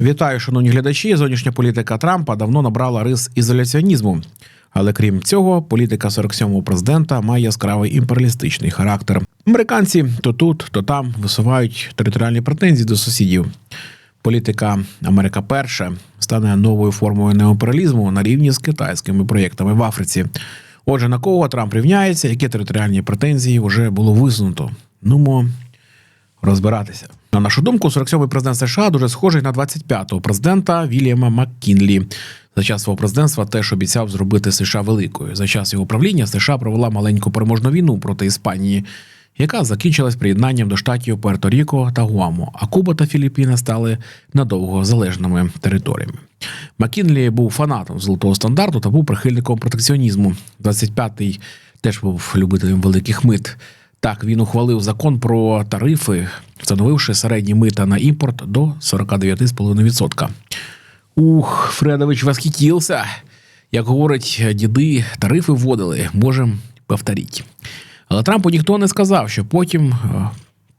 Вітаю, шановні глядачі. Зовнішня політика Трампа давно набрала рис ізоляціонізму. Але крім цього, політика 47-го президента має яскравий імперіалістичний характер. Американці то тут, то там висувають територіальні претензії до сусідів. Політика Америка Перша стане новою формою неоімперіалізму на рівні з китайськими проєктами в Африці. Отже, на кого Трамп рівняється, які територіальні претензії вже було висунуто? Нумо розбиратися. На нашу думку, 47-й президент США дуже схожий на 25-го президента Вільяма Маккінлі. За час свого президентства теж обіцяв зробити США великою. За час його правління США провела маленьку переможну війну проти Іспанії, яка закінчилась приєднанням до штатів Пуерто-Ріко та Гуаму, а Куба та Філіппіни стали надовго залежними територіями. Маккінлі був фанатом золотого стандарту та був прихильником протекціонізму. 25-й теж був любителем великих мит. Так, він ухвалив закон про тарифи, встановивши середні мита на імпорт до 49,5%. Ух, Фредович восхитівся. Як говорять діди, тарифи вводили, можемо повторити. Але Трампу ніхто не сказав, що потім е,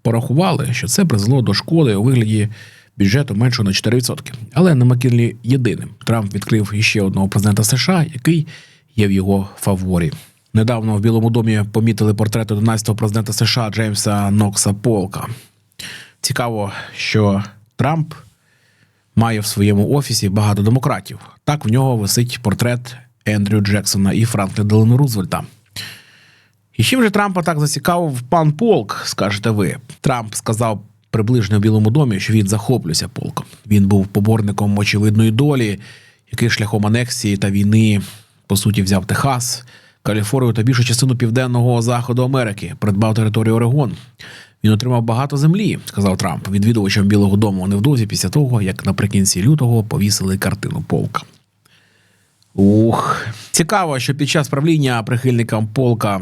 порахували, що це призвело до шкоди у вигляді бюджету меншого на 4%. Але не Маккінлі єдиним. Трамп відкрив іще одного президента США, який є в його фаворі. Недавно в Білому домі помітили портрет 11-го президента США Джеймса Нокса Полка. Цікаво, що Трамп має в своєму офісі багато демократів. Так в нього висить портрет Ендрю Джексона і Франкліна Делану Рузвельта. І чим же Трампа так зацікавив пан Полк, скажете ви? Трамп сказав приблизно в Білому домі, що він захоплюється полком. Він був поборником очевидної долі, який шляхом анексії та війни, по суті, взяв Техас, Каліфорнію та більшу частину південного заходу Америки, придбав територію Орегон. Він отримав багато землі, сказав Трамп, відвідувачам Білого Дому невдовзі після того, як наприкінці лютого повісили картину полка. Ух, цікаво, що під час правління прихильникам полка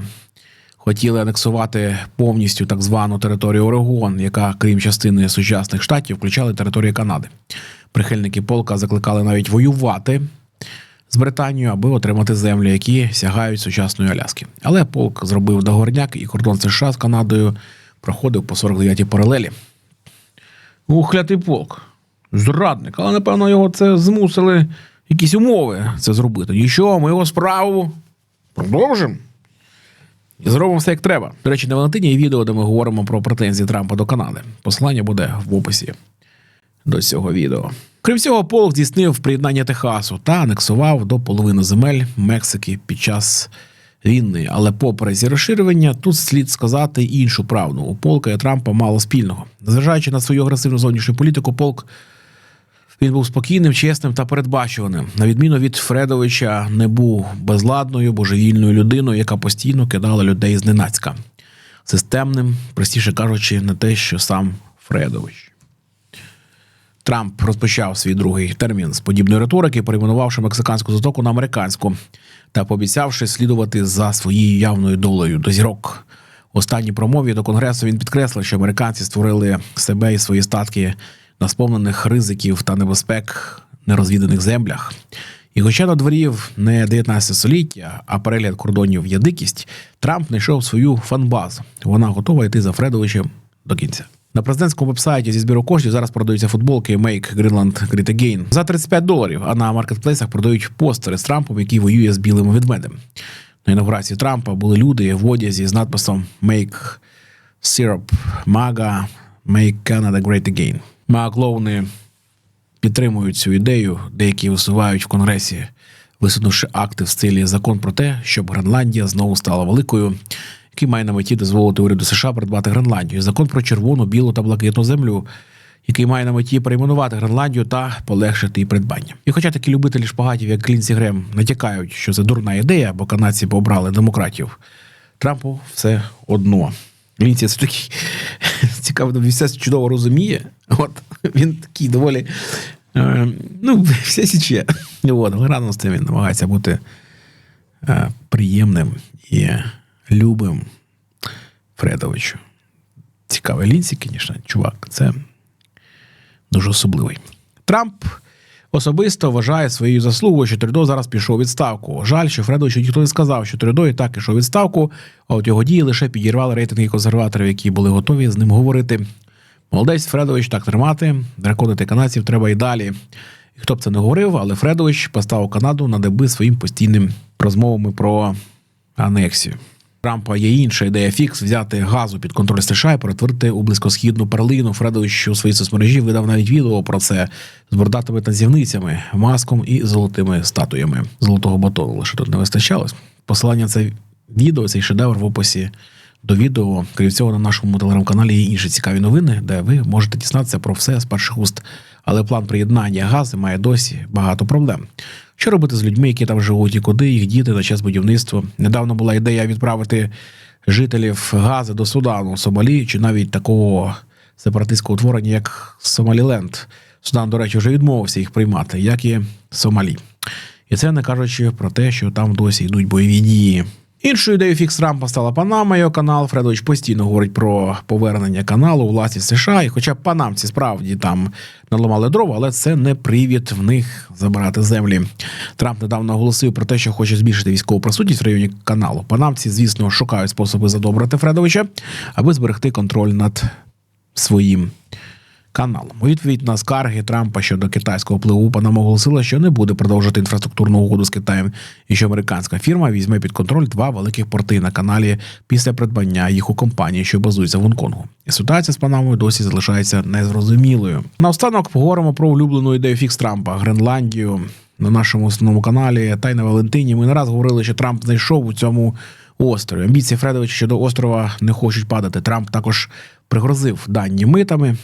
хотіли анексувати повністю так звану територію Орегон, яка, крім частини сучасних штатів, включала територію Канади. Прихильники полка закликали навіть воювати з Британією, аби отримати землі, які сягають сучасної Аляски. Але полк зробив договорняк, і кордон США з Канадою проходив по 49-й паралелі. Ухлятий полк. Зрадник, але напевно його це змусили якісь умови це зробити. Нічого, ми його справу продовжимо. І зробимо все як треба. До речі, на Валентині є відео, де ми говоримо про претензії Трампа до Канади. Посилання буде в описі до цього відео. Крім всього, полк здійснив приєднання Техасу та анексував до половини земель Мексики під час війни. Але попри ці розширювання, тут слід сказати іншу правду. У полка і Трампа мало спільного. Незважаючи на свою агресивну зовнішню політику, полк він був спокійним, чесним та передбачуваним. На відміну від Фредовича, не був безладною, божевільною людиною, яка постійно кидала людей зненацька. Системним, простіше кажучи, не те, що сам Фредович. Трамп розпочав свій другий термін з подібної риторики, перейменувавши мексиканську затоку на американську та пообіцявши слідувати за своєю явною долею до зірок. У останній промові до конгресу він підкреслив, що американці створили себе і свої статки на сповнених ризиків та небезпек нерозвіданих землях. І хоча на дворів не 19 століття, а перегляд кордонів є дикість, Трамп знайшов свою фанбазу. Вона готова йти за Фредовичем до кінця. На президентському вебсайті зі збіру коштів зараз продаються футболки Make Greenland Great Again за 35 доларів, а на маркетплейсах продають постери з Трампом, який воює з білим ведмедем. На інаугурації Трампа були люди в одязі з надписом Make Syrup MAGA, Make Canada Great Again. Маклоуни підтримують цю ідею, деякі висувають в Конгресі, висунувши акти в стилі закон про те, щоб Гренландія знову стала великою, який має на меті дозволити уряду США придбати Гренландію. Закон про червону, білу та блакитну землю, який має на меті перейменувати Гренландію та полегшити її придбання. І хоча такі любителі шпагатів, як Клінсі Грем, натякають, що це дурна ідея, бо канадці пообрали демократів, Трампу все одно. Лінці це такий цікаво, він все чудово розуміє. От він такий доволі. Е, ну, все січе. От, але разом з тим він намагається бути е, приємним і любим Фредовичу. Цікавий Лінсі, звісно, чувак, це дуже особливий. Трамп особисто вважає своєю заслугою, що Трюдо зараз пішов у відставку. Жаль, що Фредовичу ніхто не сказав, що Трюдо і так пішов у відставку, а от його дії лише підірвали рейтинги консерваторів, які були готові з ним говорити Молодець Фредович так тримати, драконити канадців треба і далі. І хто б це не говорив, але Фредович поставив Канаду на деби своїм постійним розмовами про анексію. Трампа є інша ідея фікс взяти газу під контроль США і перетворити у близькосхідну перлину. Фредович у своїй соцмережі видав навіть відео про це з бордатими танцівницями, маском і золотими статуями. Золотого батону лише тут не вистачало. Посилання це відео, цей шедевр в описі до відео. Крім цього, на нашому телеграм-каналі є інші цікаві новини, де ви можете дізнатися про все з перших уст. Але план приєднання гази має досі багато проблем. Що робити з людьми, які там живуть, і куди їх діти на час будівництва? Недавно була ідея відправити жителів Гази до Судану, Сомалі чи навіть такого сепаратистського утворення, як Сомаліленд. Судан, до речі, вже відмовився їх приймати, як і Сомалі. І це не кажучи про те, що там досі йдуть бойові дії. Іншою ідеєю фікс Трампа стала Панама. Його канал Фредович постійно говорить про повернення каналу у власність США. І хоча панамці справді там наламали дрова, але це не привід в них забирати землі. Трамп недавно оголосив про те, що хоче збільшити військову присутність в районі каналу. Панамці, звісно, шукають способи задобрити Фредовича, аби зберегти контроль над своїм каналом. У відповідь на скарги Трампа щодо китайського впливу Панама оголосила, що не буде продовжувати інфраструктурну угоду з Китаєм, і що американська фірма візьме під контроль два великих порти на каналі після придбання їх у компанії, що базується в Гонконгу. Ситуація з Панамою досі залишається незрозумілою. Наостанок поговоримо про улюблену ідею фікс Трампа Гренландію. На нашому основному каналі та й на Валентині ми не раз говорили, що Трамп знайшов у цьому острові. Амбіції Фредовича щодо острова не хочуть падати. Трамп також пригрозив дані митами,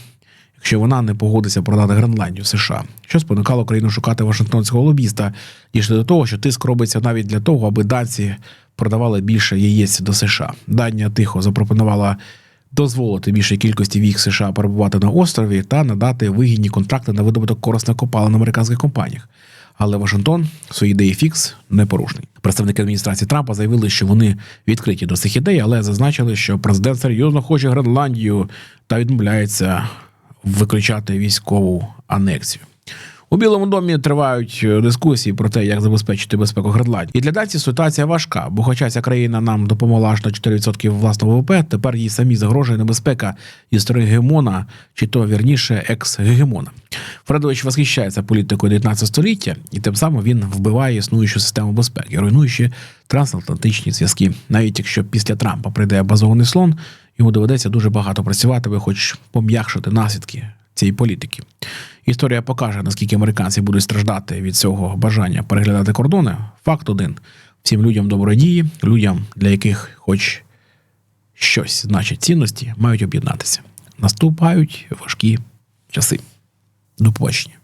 якщо вона не погодиться продати Гренландію США, що спонукало країну шукати Вашингтонського лобіста, дійшли до того, що тиск робиться навіть для того, аби данці продавали більше яєць до США. Данія тихо запропонувала дозволити більшій кількості вік США перебувати на острові та надати вигідні контракти на видобуток корисних копалин в американських компаніях. Але Вашингтон в своїй ідеї фікс непорушний. Представники адміністрації Трампа заявили, що вони відкриті до цих ідей, але зазначили, що президент серйозно хоче Гренландію та відмовляється виключати військову анексію. У Білому домі тривають е, дискусії про те, як забезпечити безпеку Гренландії. І для Данції ситуація важка, бо хоча ця країна нам допомогла аж на 4% власного ВВП, тепер їй самі загрожує небезпека сторони гегемона, чи то вірніше екс-гегемона. Фредович восхищається політикою 19 століття, і тим самим він вбиває існуючу систему безпеки, руйнуючи трансатлантичні зв'язки. Навіть якщо після Трампа прийде базований слон, йому доведеться дуже багато працювати, аби хоч пом'якшити наслідки цієї політики. Історія покаже, наскільки американці будуть страждати від цього бажання переглядати кордони. Факт один: всім людям добродії, людям, для яких хоч щось значить цінності, мають об'єднатися. Наступають важкі часи. До побачення.